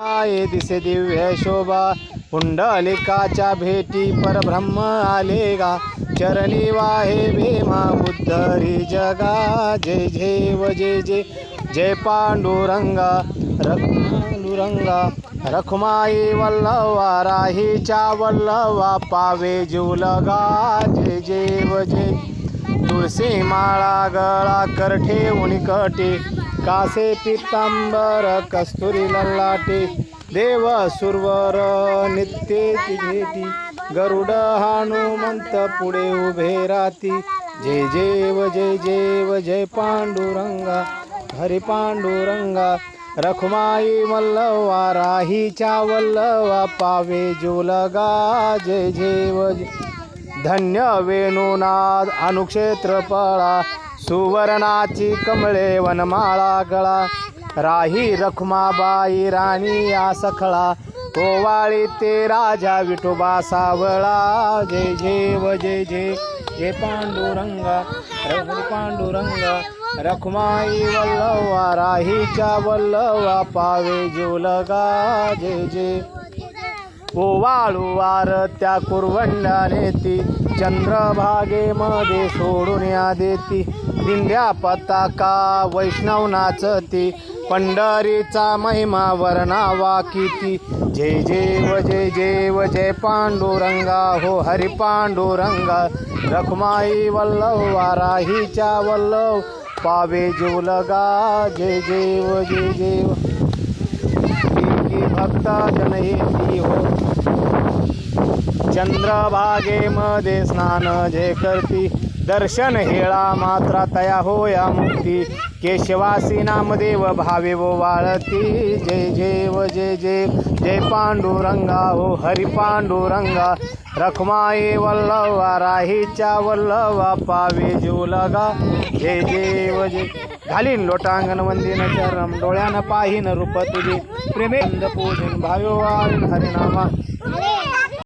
माये दिसे दिव्य शोभा पुंडलिकाच्या भेटी परब्रह्म आले गा चरणी वाहे भीमा उद्धरी जगा. जय जय व जय जय जय पांडुरंगा रंगा रखुमाई वल्लवा राहीच्या वल्लवा पावे जीवलगा जय जय व जय तुळशी माळा गळा कर ठेवून कटे. कासे पितांबर कस्तुरी ललाटे देव सुरवर नित्य भेटी गरुड हनुमंत पुढे उभे राती जय जेव जय जेव जय पांडुरंगा. हरी पांडुरंगा. रखुमाई राही राहीच्या वल्लवा. पावे जुलगा जय जेव जे जय धन्य वेणुनाद अनुक्षेत्रपळा सुवर्णाची कमळे वनमाळा गळा राही रखुमाबाई राणी या सखळा कोवाळी ते राजा विठोबा सावळा. जय जय व जय जय. हे पांडुरंग रघु पांडुरंग रखुमाई वल्लवा राहीच्या वल्लवा पावे जुलगा जय जय. ओवाळू वार त्या कुरवंडाने ती चंद्रभागेमध्ये सोडून या देती. दिंड्या पताका वैष्णव नाचती पंढरीचा महिमा वर्णावा किती. जय जेव जय जय जय पांडुरंगा हो हरी पांडुरंगा. रखमाई वल्लव वाराहीच्या वल्लव पावे जीवलगा जय जय जेव जय जेव व की भक्ता जनयेती हो। स्नान जे करती दर्शन हेळा मात्रा तया होया मुक्ती. केशवासी नामदेव भावे वो वाळती. जय जय व जय जय जय पांडुरंगा हो हरी पांडुरंगा. रखमाई वल्लवा राहीच्या वल्लवा पावे जीवलगा जय जय व जय. घालीन लोटांगण वंदिन चरम डोळ्यानं पाहीन रूप तुझे. प्रेमेंद पूजन भाव्यो वाळीन हरिनामा.